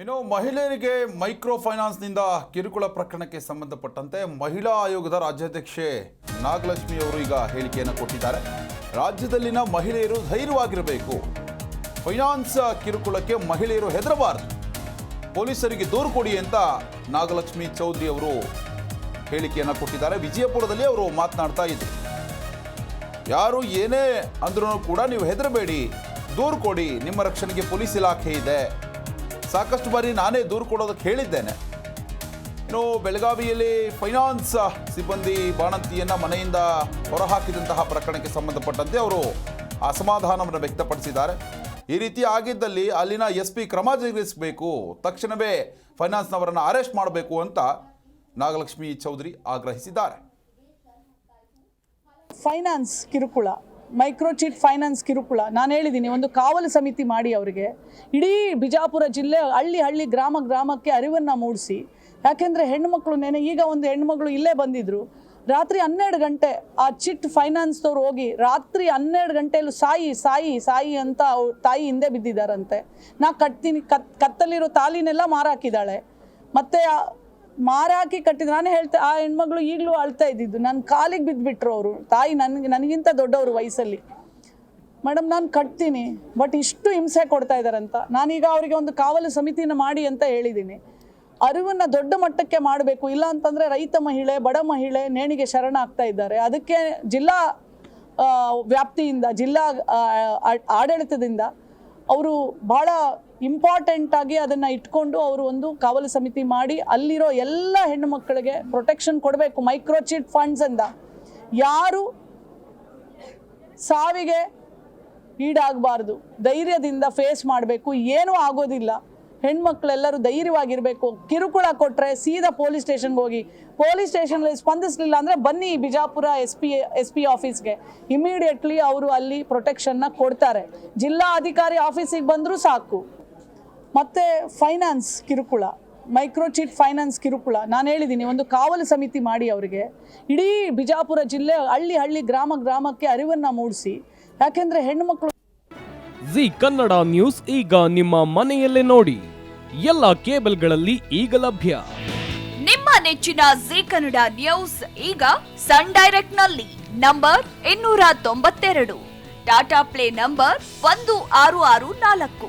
ಇನ್ನು ಮಹಿಳೆಯರಿಗೆ ಮೈಕ್ರೋ ಫೈನಾನ್ಸ್ನಿಂದ ಕಿರುಕುಳ ಪ್ರಕರಣಕ್ಕೆ ಸಂಬಂಧಪಟ್ಟಂತೆ ಮಹಿಳಾ ಆಯೋಗದ ರಾಜ್ಯಾಧ್ಯಕ್ಷೆ ನಾಗಲಕ್ಷ್ಮಿ ಅವರು ಈಗ ಹೇಳಿಕೆಯನ್ನು ಕೊಟ್ಟಿದ್ದಾರೆ. ರಾಜ್ಯದಲ್ಲಿನ ಮಹಿಳೆಯರು ಧೈರ್ಯವಾಗಿರಬೇಕು. ಫೈನಾನ್ಸ್ ಕಿರುಕುಳಕ್ಕೆ ಮಹಿಳೆಯರು ಹೆದರಬಾರದು. ಪೊಲೀಸರಿಗೆ ದೂರು ಕೊಡಿ ಅಂತ ನಾಗಲಕ್ಷ್ಮಿ ಚೌಧರಿ ಅವರು ಹೇಳಿಕೆಯನ್ನು ಕೊಟ್ಟಿದ್ದಾರೆ. ವಿಜಯಪುರದಲ್ಲಿ ಅವರು ಮಾತನಾಡ್ತಾ ಇದ್ರು. ಯಾರು ಏನೇ ಅಂದ್ರೂ ಕೂಡ ನೀವು ಹೆದರಬೇಡಿ. ದೂರು ಕೊಡಿ. ನಿಮ್ಮ ರಕ್ಷಣೆಗೆ ಪೊಲೀಸ್ ಇಲಾಖೆ ಇದೆ. ಸಾಕಷ್ಟು ಬಾರಿ ನಾನೇ ದೂರು ಕೊಡೋದಕ್ಕೆ ಹೇಳಿದ್ದೇನೆ. ಇನ್ನು ಬೆಳಗಾವಿಯಲ್ಲಿ ಫೈನಾನ್ಸ್ ಸಿಬ್ಬಂದಿ ಬಾಣಂತಿಯನ್ನು ಮನೆಯಿಂದ ಹೊರಹಾಕಿದಂತಹ ಪ್ರಕರಣಕ್ಕೆ ಸಂಬಂಧಪಟ್ಟಂತೆ ಅವರು ಅಸಮಾಧಾನವನ್ನು ವ್ಯಕ್ತಪಡಿಸಿದ್ದಾರೆ. ಈ ರೀತಿ ಆಗಿದ್ದಲ್ಲಿ ಅಲ್ಲಿನ ಎಸ್ ಪಿ ಕ್ರಮ ಜರುಗಿಸಬೇಕು, ತಕ್ಷಣವೇ ಫೈನಾನ್ಸ್ನವರನ್ನು ಅರೆಸ್ಟ್ ಮಾಡಬೇಕು ಅಂತ ನಾಗಲಕ್ಷ್ಮಿ ಚೌಧರಿ ಆಗ್ರಹಿಸಿದ್ದಾರೆ. ಫೈನಾನ್ಸ್ ಕಿರುಕುಳ. ಮೈಕ್ರೋಚಿಟ್ ಫೈನಾನ್ಸ್ ಕಿರುಕುಳ. ನಾನು ಹೇಳಿದ್ದೀನಿ ಒಂದು ಕಾವಲು ಸಮಿತಿ ಮಾಡಿ ಅವರಿಗೆ. ಇಡೀ ಬಿಜಾಪುರ ಜಿಲ್ಲೆ ಹಳ್ಳಿ ಹಳ್ಳಿ ಗ್ರಾಮ ಗ್ರಾಮಕ್ಕೆ ಅರಿವನ್ನು ಮೂಡಿಸಿ. ಯಾಕೆಂದರೆ ಹೆಣ್ಮಕ್ಳು ನೆನೆ, ಈಗ ಒಂದು ಹೆಣ್ಮಗಳು ಇಲ್ಲೇ ಬಂದಿದ್ದರು ರಾತ್ರಿ ಹನ್ನೆರಡು ಗಂಟೆ ಆ ಚಿಟ್ ಫೈನಾನ್ಸ್ದವ್ರು ಹೋಗಿ ರಾತ್ರಿ ಹನ್ನೆರಡು ಗಂಟೆಯಲ್ಲೂ ಸಾಯಿ ಸಾಯಿ ಸಾಯಿ ಅಂತ ಅವ್ರ ತಾಯಿ ಹಿಂದೆ ಬಿದ್ದಿದ್ದಾರಂತೆ. ನಾ ಕಟ್ತೀನಿ, ಕತ್ ಕತ್ತಲ್ಲಿರೋ ತಾಲಿನೆಲ್ಲ ಮಾರಾಕಿದ್ದಾಳೆ. ಮತ್ತು ಮಾರಾಕಿ ಕಟ್ಟಿದ್ರು. ನಾನು ಹೇಳ್ತೆ, ಆ ಹೆಣ್ಮಗಳು ಈಗಲೂ ಅಳ್ತಾ ಇದ್ದಿದ್ದು. ನನ್ನ ಕಾಲಿಗೆ ಬಿದ್ದುಬಿಟ್ರು ಅವರು. ತಾಯಿ ನನಗೆ, ನನಗಿಂತ ದೊಡ್ಡವರು ವಯಸ್ಸಲ್ಲಿ. ಮೇಡಮ್ ನಾನು ಕಟ್ತೀನಿ, ಬಟ್ ಇಷ್ಟು ಹಿಂಸೆ ಕೊಡ್ತಾ ಇದ್ದಾರಂತ. ನಾನೀಗ ಅವರಿಗೆ ಒಂದು ಕಾವಲು ಸಮಿತಿನ ಮಾಡಿ ಅಂತ ಹೇಳಿದ್ದೀನಿ. ಅರಿವನ್ನು ದೊಡ್ಡ ಮಟ್ಟಕ್ಕೆ ಮಾಡಬೇಕು. ಇಲ್ಲ ಅಂತಂದರೆ ರೈತ ಮಹಿಳೆ, ಬಡ ಮಹಿಳೆ ನೇಣಿಗೆ ಶರಣಾಗ್ತಾ ಇದ್ದಾರೆ. ಅದಕ್ಕೆ ಜಿಲ್ಲಾ ವ್ಯಾಪ್ತಿಯಿಂದ, ಜಿಲ್ಲಾ ಆಡಳಿತದಿಂದ ಅವರು ಭಾಳ ಇಂಪಾರ್ಟೆಂಟ್ ಆಗಿ ಅದನ್ನು ಇಟ್ಕೊಂಡು ಅವರು ಒಂದು ಕಾವಲು ಸಮಿತಿ ಮಾಡಿ ಅಲ್ಲಿರೋ ಎಲ್ಲ ಹೆಣ್ಣು ಮಕ್ಕಳಿಗೆ ಪ್ರೊಟೆಕ್ಷನ್ ಕೊಡಬೇಕು ಮೈಕ್ರೋಚಿಟ್ ಫಂಡ್ಸ್ ಅಂತ. ಯಾರು ಸಾವಿಗೆ ಈಡಾಗಬಾರ್ದು, ಧೈರ್ಯದಿಂದ ಫೇಸ್ ಮಾಡಬೇಕು, ಏನೂ ಆಗೋದಿಲ್ಲ. ಹೆಣ್ಮಕ್ಳೆಲ್ಲರೂ ಧೈರ್ಯವಾಗಿರಬೇಕು, ಕಿರುಕುಳ ಕೊಟ್ಟರೆ ಸೀದಾ ಪೊಲೀಸ್ ಸ್ಟೇಷನ್ಗೆ ಹೋಗಿ. ಪೊಲೀಸ್ ಸ್ಟೇಷನಲ್ಲಿ ಸ್ಪಂದಿಸಲಿಲ್ಲ ಅಂದರೆ ಬನ್ನಿ Bijapur S P S P ಆಫೀಸ್ಗೆ ಇಮಿಡಿಯೇಟ್ಲಿ ಅವರು ಅಲ್ಲಿ ಪ್ರೊಟೆಕ್ಷನ್ನ ಕೊಡ್ತಾರೆ. ಜಿಲ್ಲಾ ಅಧಿಕಾರಿ ಆಫೀಸಿಗೆ ಬಂದರೂ ಸಾಕು. ಮತ್ತು ಫೈನಾನ್ಸ್ ಕಿರುಕುಳ ಮೈಕ್ರೋಚಿಟ್ ಫೈನಾನ್ಸ್ ಕಿರುಕುಳ. ನಾನು ಹೇಳಿದ್ದೀನಿ ಒಂದು ಕಾವಲು ಸಮಿತಿ ಮಾಡಿ ಅವರಿಗೆ. ಇಡೀ ಬಿಜಾಪುರ ಜಿಲ್ಲೆ ಹಳ್ಳಿ ಹಳ್ಳಿ ಗ್ರಾಮ ಗ್ರಾಮಕ್ಕೆ ಅರಿವನ್ನು ಮೂಡಿಸಿ. ಯಾಕೆಂದರೆ ಹೆಣ್ಣುಮಕ್ಕಳು ಜಿ ಕನ್ನಡ ನ್ಯೂಸ್ ಈಗ ನಿಮ್ಮ ಮನೆಯಲ್ಲೇ ನೋಡಿ. ಎಲ್ಲ ಕೇಬಲ್ಗಳಲ್ಲಿ ಈಗ ಲಭ್ಯ. ನಿಮ್ಮ ನೆಚ್ಚಿನ ಜಿ ಕನ್ನಡ ನ್ಯೂಸ್ ಈಗ ಸನ್ ಡೈರೆಕ್ಟ್ನಲ್ಲಿ ನಂಬರ್ ಇನ್ನೂರ ತೊಂಬತ್ತೆರಡು. ಟಾಟಾ ಪ್ಲೇ ನಂಬರ್ ಒಂದು ಆರು ಆರು ನಾಲ್ಕು.